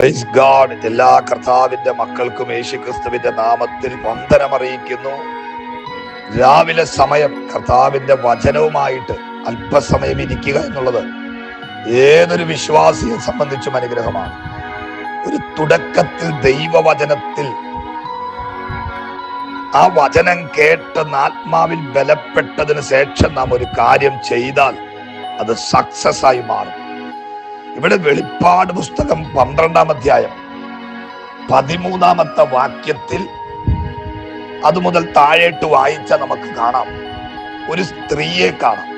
Praise God എല്ലാ കർത്താവിന്റെ മക്കൾക്കും യേശു ക്രിസ്തുവിന്റെ നാമത്തിൽ വന്ദനമറിയിക്കുന്നു. രാവിലെ സമയം കർത്താവിന്റെ വചനവുമായിട്ട് അല്പസമയം ഇരിക്കുക എന്നുള്ളത് ഏതൊരു വിശ്വാസിയെ സംബന്ധിച്ചും അനുഗ്രഹമാണ്. ഒരു തുടക്കത്തിൽ ദൈവവചനത്തിൽ ആ വചനം കേട്ട് ആത്മാവിൽ ബലപ്പെട്ടതിന് ശേഷം നാം ഒരു കാര്യം ചെയ്താൽ അത് സക്സസ് ആയി മാറും. ഇവിടെ വെളിപ്പാട് പുസ്തകം പന്ത്രണ്ടാം അധ്യായം. പതിമൂന്നാമത്തെ വാക്യത്തിൽ അത് മുതൽ താഴേട്ട് വായിച്ച നമുക്ക് കാണാം. ഒരു സ്ത്രീയെ കാണാം.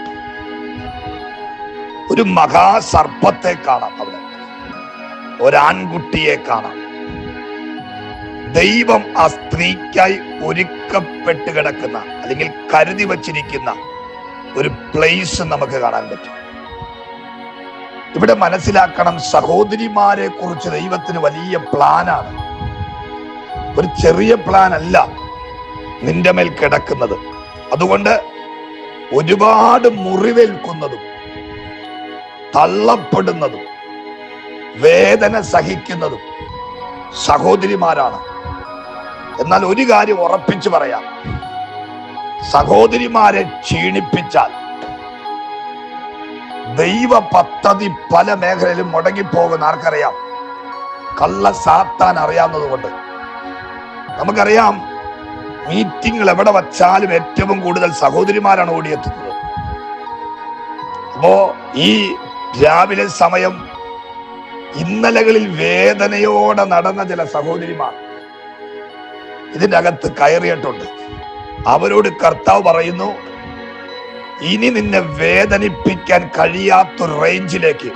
ഒരു മഹാസർപ്പത്തെ കാണാം അവിടെ. ഒരാൺകുട്ടിയെ കാണാം. ദൈവം ആ സ്ത്രീക്കായി ഒരുക്കപ്പെട്ട് കിടക്കുന്ന അല്ലെങ്കിൽ കരുതി വച്ചിരിക്കുന്ന ഒരു പ്ലേസ് നമുക്ക് കാണാൻ പറ്റും. ഇവിടെ മനസ്സിലാക്കണം സഹോദരിമാരെ കുറിച്ച് ദൈവത്തിന് വലിയ പ്ലാനാണ്. ഒരു ചെറിയ പ്ലാൻ അല്ല നിന്റെ മേൽ കിടക്കുന്നത്. അതുകൊണ്ട് ഒരുപാട് മുറിവേൽക്കുന്നതും തള്ളപ്പെടുന്നതും വേദന സഹിക്കുന്നതും സഹോദരിമാരാണ്. എന്നാൽ ഒരു കാര്യം ഉറപ്പിച്ചു പറയാം. സഹോദരിമാരെ ക്ഷീണിപ്പിച്ചാൽ ദൈവ പദ്ധതി പല മേഖലയിലും മുടങ്ങിപ്പോകുന്ന ആർക്കറിയാം? കള്ള സാത്താൻ അറിയാവുന്നത് കൊണ്ട്. നമുക്കറിയാം മീറ്റിങ്ങൾ എവിടെ വച്ചാലും ഏറ്റവും കൂടുതൽ സഹോദരിമാരാണ് ഓടിയെത്തുന്നത്. അപ്പോ ഈ രാവിലെ സമയം ഇന്നലകളിൽ വേദനയോടെ നടന്ന ചില സഹോദരിമാർ ഇതിന്റെ അകത്ത് കയറിയിട്ടുണ്ട്. അവരോട് കർത്താവ് പറയുന്നു ഇനി നിന്നെ വേദനിപ്പിക്കാൻ കഴിയാത്ത റേഞ്ചിലേക്ക്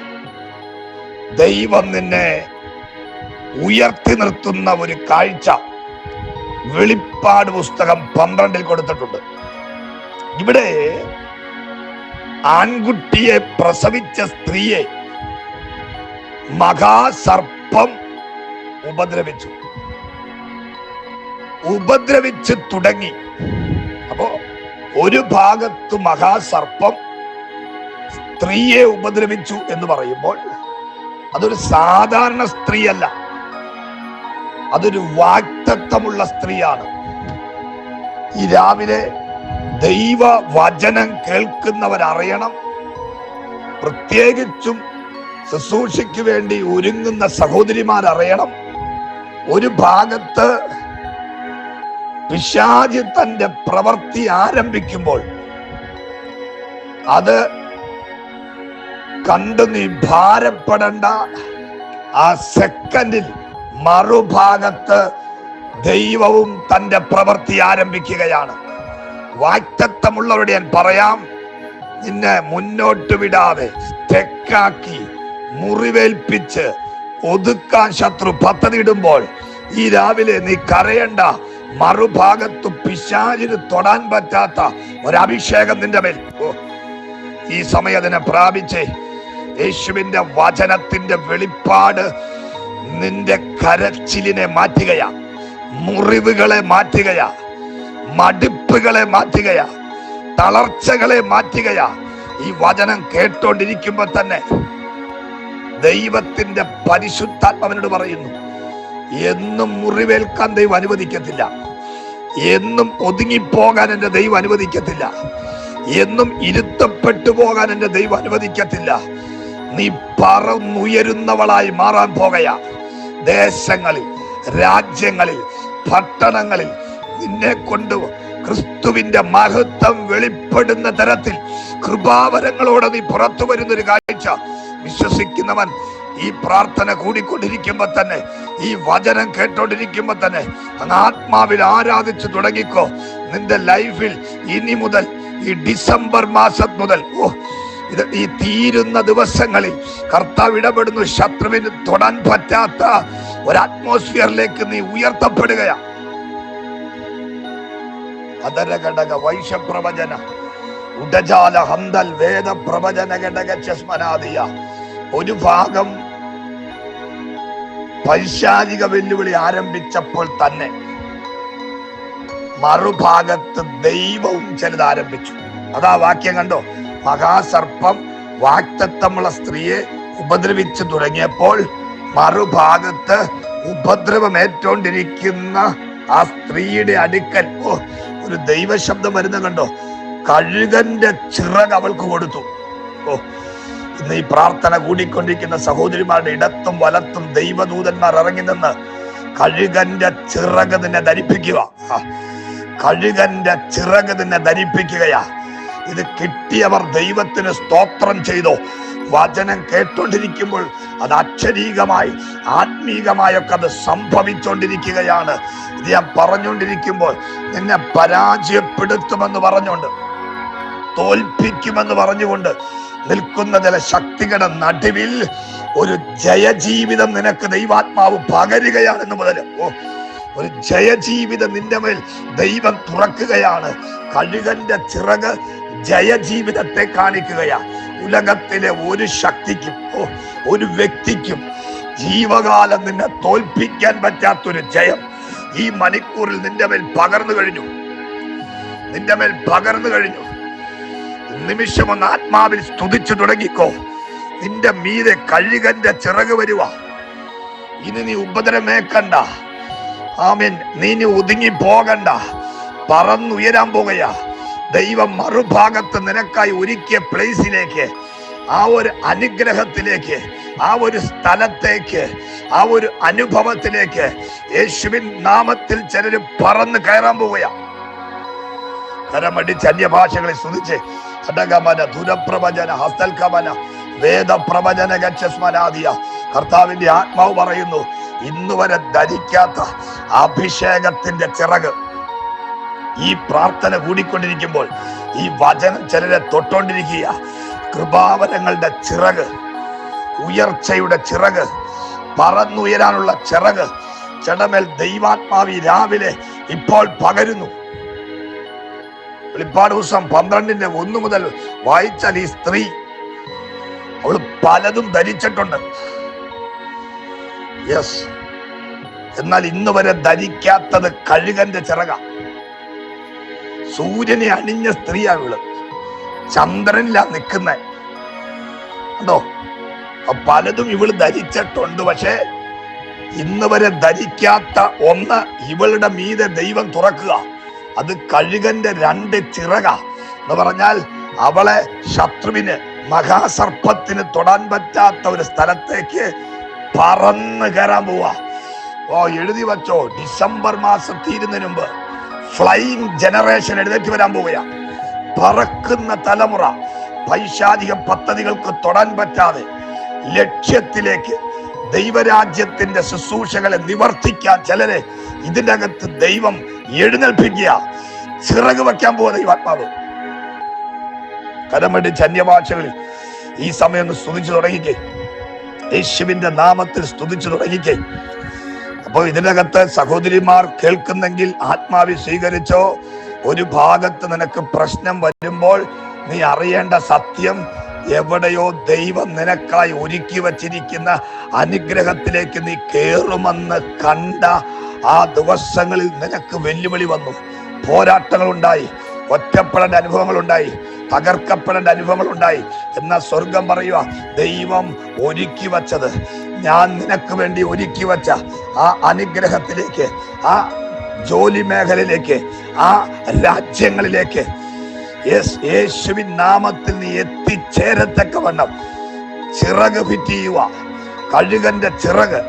ദൈവം നിന്നെ ഉയർത്തി നിർത്തുന്ന ഒരു കാഴ്ച വെളിപ്പാട് പുസ്തകം പന്ത്രണ്ടിൽ കൊടുത്തിട്ടുണ്ട്. ഇവിടെ ആൺകുട്ടിയെ പ്രസവിച്ച സ്ത്രീയെ മഹാസർപ്പം ഉപദ്രവിച്ചു. ഉപദ്രവിച്ച് തുടങ്ങി. ഒരു ഭാഗത്ത് മഹാസർപ്പം സ്ത്രീയെ ഉപദ്രവിച്ചു എന്ന് പറയുമ്പോൾ അതൊരു സാധാരണ സ്ത്രീയല്ല. അതൊരു വാക്തത്വമുള്ള സ്ത്രീയാണ്. ഈ രാവിലെ ദൈവ വചനം കേൾക്കുന്നവരറിയണം. പ്രത്യേകിച്ചും ശുശ്രൂഷയ്ക്ക് വേണ്ടി ഒരുങ്ങുന്ന സഹോദരിമാരറിയണം. ഒരു ഭാഗത്ത് പിശാചി തന്റെ പ്രവൃത്തി ആരംഭിക്കുമ്പോൾ അത് കണ്ടു നീ ഭാരപ്പെടേണ്ട. ആ സെക്കൻഡിൽ മറുഭാഗത്ത് ദൈവവും തന്റെ പ്രവൃത്തി ആരംഭിക്കുകയാണ്. വാക്തത്വമുള്ളവരുടെ ഞാൻ പറയാം നിന്നെ മുന്നോട്ട് വിടാതെ തെക്കാക്കി മുറിവേൽപ്പിച്ച് ഒതുക്കാൻ ശത്രു പദ്ധതി ഇടുമ്പോൾ ഈ രാവിലെ നീ കരയണ്ട. മറുഭാഗത്ത് പിശാചിന് തൊടാൻ പറ്റാത്ത ഒരഭിഷേകം നിന്റെ മേൽ. ഈ സമയം അതിനെ പ്രാപിച്ചേ യേശുവിന്റെ വചനത്തിന്റെ വെളിപ്പാട് നിന്റെ കരച്ചിലിനെ മാറ്റുകയാ. മുറിവുകളെ മാറ്റുകയാ. മടുപ്പുകളെ മാറ്റുകയാ. തളർച്ചകളെ മാറ്റുകയാ. ഈ വചനം കേട്ടോണ്ടിരിക്കുമ്പോ തന്നെ ദൈവത്തിന്റെ പരിശുദ്ധാത്മാവിനോട് പറയുന്നു എന്നും മുറിവേൽക്കാൻ ദൈവം അനുവദിക്കത്തില്ല. എന്നും ഒതുങ്ങിപ്പോകാൻ എന്റെ ദൈവം അനുവദിക്കത്തില്ല. എന്നും ഇരുത്തപ്പെട്ടു പോകാൻ എന്റെ ദൈവം അനുവദിക്കത്തില്ല. നീ പറന്നുയരുന്നവളായി മാറാൻ പോകയാ ദേശങ്ങളിൽ രാജ്യങ്ങളിൽ പട്ടണങ്ങളിൽ നിന്നെ കൊണ്ട് ക്രിസ്തുവിന്റെ മഹത്വം വെളിപ്പെടുന്ന തരത്തിൽ കൃപാവരങ്ങളോടെ നീ പുറത്തു വരുന്നൊരു കാഴ്ച വിശ്വസിക്കുന്നവൻ ഈ പ്രാർത്ഥന കൂടിക്കൊണ്ടിരിക്കുമ്പോ തന്നെ ഈ വചനം കേട്ടോണ്ടിരിക്കുമ്പോ തന്നെ അങ്ങ് ആത്മാവിൽ ആരാധിച്ചു തുടങ്ങിക്കോ. നിന്റെ ലൈഫിൽ ഇനി മുതൽ ഈ ഡിസംബർ മാസം മുതൽ ഓ ഇത് ഈ തീരുന്ന ദിവസങ്ങളിൽ കർത്താവ് ഇടപെടുന്നു. ശത്രുവിന് തൊടാൻ പറ്റാത്ത ഒരു അറ്റ്മോസ്ഫിയറിലേക്ക് നീ ഉയർത്തപ്പെടുകയാ. അതര ഘടക വൈഷപ്രവചന ഉടജാല ഹന്തൽ വേദ പ്രവചന ഘടക ചസ്മനാദിയ ഒരു ഭാഗം പൈശാചിക വെല്ലുവിളി ആരംഭിച്ചപ്പോൾ തന്നെ മറുഭാഗത്ത് ദൈവവും ചിലത് ആരംഭിച്ചു. അതാ വാക്യം കണ്ടോ? മഹാസർപ്പം വാക്തത്വമുള്ള സ്ത്രീയെ ഉപദ്രവിച്ചു തുടങ്ങിയപ്പോൾ മറുഭാഗത്ത് ഉപദ്രവമേറ്റോണ്ടിരിക്കുന്ന ആ സ്ത്രീയുടെ അടുക്കൽ ഓ ഒരു ദൈവശബ്ദം വരുന്ന കണ്ടോ? കഴുകന്റെ ചിറക് അവൾക്ക് കൊടുത്തു. ഓ ഇന്ന് ഈ പ്രാർത്ഥന കൂടിക്കൊണ്ടിരിക്കുന്ന സഹോദരിമാരുടെ ഇടത്തും വലത്തും ദൈവദൂതന്മാർ ഇറങ്ങി നിന്ന് കഴുകന്റെ ചിറക് നിന്നെ ധരിപ്പിക്കുക. കഴുകന്റെ ചിറക് നിന്നെ ധരിപ്പിക്കുകയാ. ഇത് കിട്ടിയവർ ദൈവത്തിന് സ്തോത്രം ചെയ്തോ. വചനം കേട്ടോണ്ടിരിക്കുമ്പോൾ അത് അക്ഷരീകമായി ആത്മീകമായൊക്കെ അത് സംഭവിച്ചുകൊണ്ടിരിക്കുകയാണ് ഇത് ഞാൻ പറഞ്ഞുകൊണ്ടിരിക്കുമ്പോൾ നിന്നെ പരാജയപ്പെടുത്തുമെന്ന് പറഞ്ഞുകൊണ്ട് തോൽപ്പിക്കുമെന്ന് പറഞ്ഞുകൊണ്ട് നിൽക്കുന്ന ചില ശക്തികളുടെ നടുവിൽ ഒരു ജയജീവിതം നിനക്ക് ദൈവാത്മാവ് പകരുകയാണെന്ന് മുതൽ ഒരു ജയജീവിതം നിന്റെ മേൽ ദൈവം തുറക്കുകയാണ്. കഴുകന്റെ ചിറക് ജയജീവിതത്തെ കാണിക്കുകയാ. ഉലകത്തിലെ ഒരു ശക്തിക്കും ഒരു വ്യക്തിക്കും ജീവകാലം നിന്നെ തോൽപ്പിക്കാൻ പറ്റാത്തൊരു ജയം ഈ മണിക്കൂറിൽ നിന്റെ മേൽ പകർന്നു കഴിഞ്ഞു. നിന്റെ മേൽ പകർന്നു കഴിഞ്ഞു. നിമിഷം ഒന്ന് ആത്മാവിൽ സ്തുതിച്ചു തുടങ്ങിക്കോ. നിന്റെ മീതെ കഴുകന്റെ ചിറക് വരുക ഇനി നീ ഉപദ്രമേക്കണ്ട ആമീൻ. നീ ഇനി ഒതുങ്ങി പോകണ്ട. പറന്നുയരാൻ പോകുകയാ ദൈവം മറുഭാഗത്ത് നിനക്കായി ഒരുക്കിയ പ്ലേസിലേക്ക് ആ ഒരു അനുഗ്രഹത്തിലേക്ക് ആ ഒരു സ്ഥലത്തേക്ക് ആ ഒരു അനുഭവത്തിലേക്ക് യേശുവിൻ നാമത്തിൽ ചിലര് പറന്ന് കയറാൻ പോവുകയാണ് കരമടിച്ച് അന്യഭാഷകളെ സ്തുതിച്ച് ഘടകമന ദുരപ്രവചന ഹസ്തൽക്കമന വേദപ്രവചന ഗച്ഛസ്മനാദിയ കർത്താവിന്റെ ആത്മാവ് പറയുന്നു ഇന്ന് വരെ ധരിക്കാത്ത അഭിഷേകത്തിന്റെ ചിറക് ഈ പ്രാർത്ഥന കൂടിക്കൊണ്ടിരിക്കുമ്പോൾ ഈ വചനം ചിലരെ തൊട്ടോണ്ടിരിക്കുക കൃപാവരങ്ങളുടെ ചിറക് ഉയർച്ചയുടെ ചിറക് പറന്നുയരാനുള്ള ചിറക് ചടമേൽ ദൈവാത്മാവി രാവിലെ ഇപ്പോൾ പകരുന്നു. വെളിപ്പാട് ദിവസം പന്ത്രണ്ടിന്റെ ഒന്ന് മുതൽ വായിച്ചാൽ ഈ സ്ത്രീ അവൾ പലതും ധരിച്ചിട്ടുണ്ട്. യെസ് എന്നാൽ ഇന്ന് വരെ ധരിക്കാത്തത് കഴുകന്റെ ചിറക. സൂര്യനെ അണിഞ്ഞ സ്ത്രീയാണ് ഇവൾ. ചന്ദ്രനിലാ നിൽക്കുന്ന. അപ്പൊ പലതും ഇവൾ ധരിച്ചിട്ടുണ്ട്. പക്ഷേ ഇന്ന് വരെ ധരിക്കാത്ത ഒന്ന് ഇവളുടെ മീതെ ദൈവം തുറക്കുക. അത് കഴുകന്റെ രണ്ട് ചിറക. എന്ന് പറഞ്ഞാൽ അവളെ ശത്രുവിന് മഹാസർപ്പത്തിന് തൊടാൻ പറ്റാത്ത ഒരു സ്ഥലത്തേക്ക് പറന്ന് കയറാൻ പോവാ. ഓ എഴുതി വച്ചോ. ഡിസംബർ മാസം തീരുന്നതിന് മുമ്പ് ഫ്ലൈയിങ് ജനറേഷൻ എഴുന്നേറ്റ് വരാൻ പോവുക പറക്കുന്ന തലമുറ പൈശാചിക പദ്ധതികൾക്ക് തൊടാൻ പറ്റാതെ ലക്ഷ്യത്തിലേക്ക് ദൈവരാജ്യത്തിന്റെ ശുശ്രൂഷകളെ നിവർത്തിക്കാൻ ചിലരെ ഇതിന്റെ അകത്ത് ദൈവം എഴുന്നേൽപ്പിക്കുക. ചിറക് വെക്കാൻ പോകുന്ന ഈ ആത്മാവ് കരമടി ചന്യഭാഷകളിൽ ഈ സമയം ഒന്ന് സ്തുതിച്ചു തുടങ്ങിക്കേ. യേശുവിന്റെ നാമത്തിൽ സ്തുതിച്ചു തുടങ്ങിക്കേ. അപ്പോൾ ഇതിനകത്ത് സഹോദരിമാർ കേൾക്കുന്നെങ്കിൽ ആത്മാവി സ്വീകരിച്ചോ. ഒരു ഭാഗത്ത് നിനക്ക് പ്രശ്നം വരുമ്പോൾ നീ അറിയേണ്ട സത്യം എവിടെയോ ദൈവം നിനക്കായി ഒരുക്കി വച്ചിരിക്കുന്ന അനുഗ്രഹത്തിലേക്ക് നീ കയറുമെന്ന് കണ്ട ആ ദിവസങ്ങളിൽ നിനക്ക് വെല്ലുവിളി വന്നു. പോരാട്ടങ്ങൾ ഉണ്ടായി ഒറ്റപ്പെടേണ്ട അനുഭവങ്ങൾ ഉണ്ടായി തകർക്കപ്പെടേണ്ട അനുഭവങ്ങൾ ഉണ്ടായി എന്ന സ്വർഗം പറയുക ദൈവം ഒരുക്കി വച്ചത്. ഞാൻ നിനക്ക് വേണ്ടി ഒരുക്കി വച്ച ആ അനുഗ്രഹത്തിലേക്ക് ആ ജോലി മേഖലയിലേക്ക് ആ രാജ്യങ്ങളിലേക്ക് യേശുവിൻ നാമത്തിൽ നീ എത്തിച്ചേരത്തക്കവണ്ണം ചിറക് ഫിറ്റ് ചെയ്യുക കഴുകന്റെ ചിറക്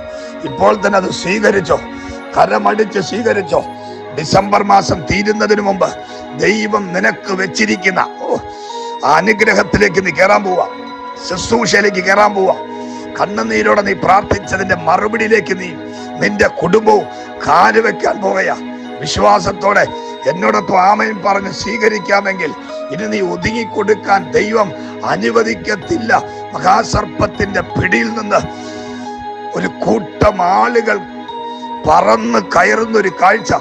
ഇപ്പോൾ തന്നെ അത് സ്വീകരിച്ചോ. കരമടിച്ച് സ്വീകരിച്ചോ. ഡിസംബർ മാസം തീരുന്നതിന് മുമ്പ് ദൈവം നിനക്ക് വെച്ചിരിക്കുന്ന അനുഗ്രഹത്തിലേക്ക് നീ കയറാൻ പോവാ. ശുശ്രൂഷയിലേക്ക് കയറാൻ പോവാ. കണ്ണുനീരോടെ നീ പ്രാർത്ഥിച്ചതിന്റെ മറുപടിയിലേക്ക് നീ നിന്റെ കുടുംബവും കാലുവെക്കാൻ പോകയാ. വിശ്വാസത്തോടെ എന്നോടൊപ്പം ആമയും പറഞ്ഞ് സ്വീകരിക്കാമെങ്കിൽ ഇനി നീ ഒതുങ്ങിക്കൊടുക്കാൻ ദൈവം അനുവദിക്കത്തില്ല. മഹാസർപ്പത്തിന്റെ പിടിയിൽ നിന്ന് ഒരു കൂട്ടം ആളുകൾ പറന്ന് കയറുന്ന ഒരു കാഴ്ച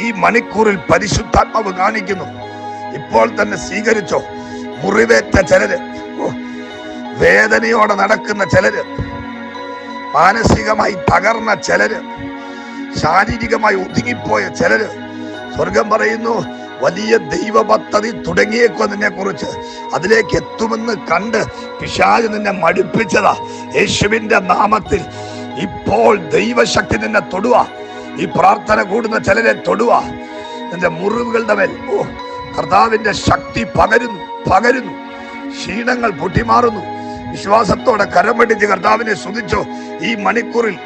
ഈ മണിക്കൂറിൽ പരിശുദ്ധാത്മാവ് കാണിക്കുന്നു. ഇപ്പോൾ തന്നെ സ്വീകരിച്ചോ? മുറിവേറ്റ ചിലര് വേദനയോടെ നടക്കുന്ന ചിലര് മാനസികമായി തകർന്ന ചിലര് ശാരീരികമായി ഒതുങ്ങിപ്പോയ ചിലര് സ്വർഗം പറയുന്നു വലിയ ദൈവ പദ്ധതി തുടങ്ങിയേക്കോ നിന്നെ കുറിച്ച് അതിലേക്ക് എത്തുമെന്ന് കണ്ട് പിശാജ് നിന്നെ മടുപ്പിച്ചതാ. യേശുവിന്റെ നാമത്തിൽ ഇപ്പോൾ ദൈവശക്തി നിന്നെ തൊടുക ഈ പ്രാർത്ഥന കൂടുന്ന ചിലരെ തൊടുക നിന്റെ മുറിവുകളുടെ മേൽ ഓ കർത്താവിന്റെ ശക്തി പകരുന്നു പകരുന്നു. ക്ഷീണങ്ങൾ പൊട്ടിമാറുന്നു. വിശ്വാസത്തോടെ കരമടിച്ച് കർത്താവിനെ സ്തുതിച്ചോ. ഈ മണിക്കൂറിൽ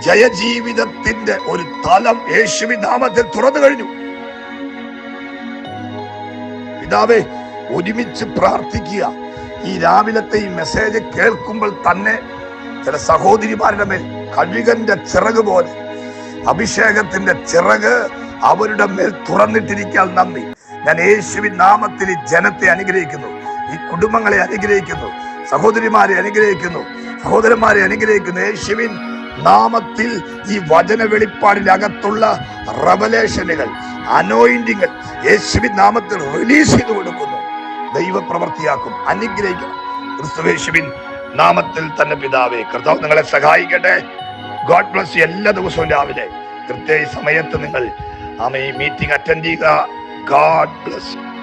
ജയജീവിതത്തിന്റെ ഒരു തലം യേശുവിനാമത്തിൽ തുറന്നു കഴിഞ്ഞു. പിതാവേ ഒരുമിച്ച് പ്രാർത്ഥിക്കുക. ഈ രാവിലത്തെ ഈ മെസ്സേജ് കേൾക്കുമ്പോൾ തന്നെ ചില സഹോദരിമാരുടെ മേൽ കഴുകന്റെ ചിറക് പോലെ അഭിഷേകത്തിന്റെ ചിറക് അവരുടെ മേൽ തുറന്നിട്ടിരിക്കാൻ നന്ദി. ഞാൻ യേശുവിൻ നാമത്തിൽ ജനത്തെ അനുഗ്രഹിക്കുന്നു ഈ കുടുംബങ്ങളെ അനുഗ്രഹിക്കുന്നു സഹോദരിമാരെ അനുഗ്രഹിക്കുന്നു സഹോദരന്മാരെ അനുഗ്രഹിക്കുന്നു. യേശുവിൻ നാമത്തിൽ ഈ വചന വെളിപ്പാടിനകത്തുള്ള റവലേഷനുകൾ അനോയിന്റിങ്ങൾ യേശുവിൻ നാമത്തിൽ റിലീസ് ചെയ്ത് കൊടുക്കുന്നു. ദൈവപ്രവർത്തിയാക്കും അനുഗ്രഹിക്കണം ക്രിസ്തുവേശുവിൻ നാമത്തിൽ തന്നെ പിതാവേ കർത്താവ് നിങ്ങളെ സഹായിക്കട്ടെ. ഗോഡ് ബ്ലസ് എല്ലാ ദിവസവും രാവിലെ. കൃത്യ സമയത്ത് നിങ്ങൾ ആമ ഈ മീറ്റിംഗ് അറ്റൻഡ് ചെയ്യുക ഗോഡ് ബ്ലസ്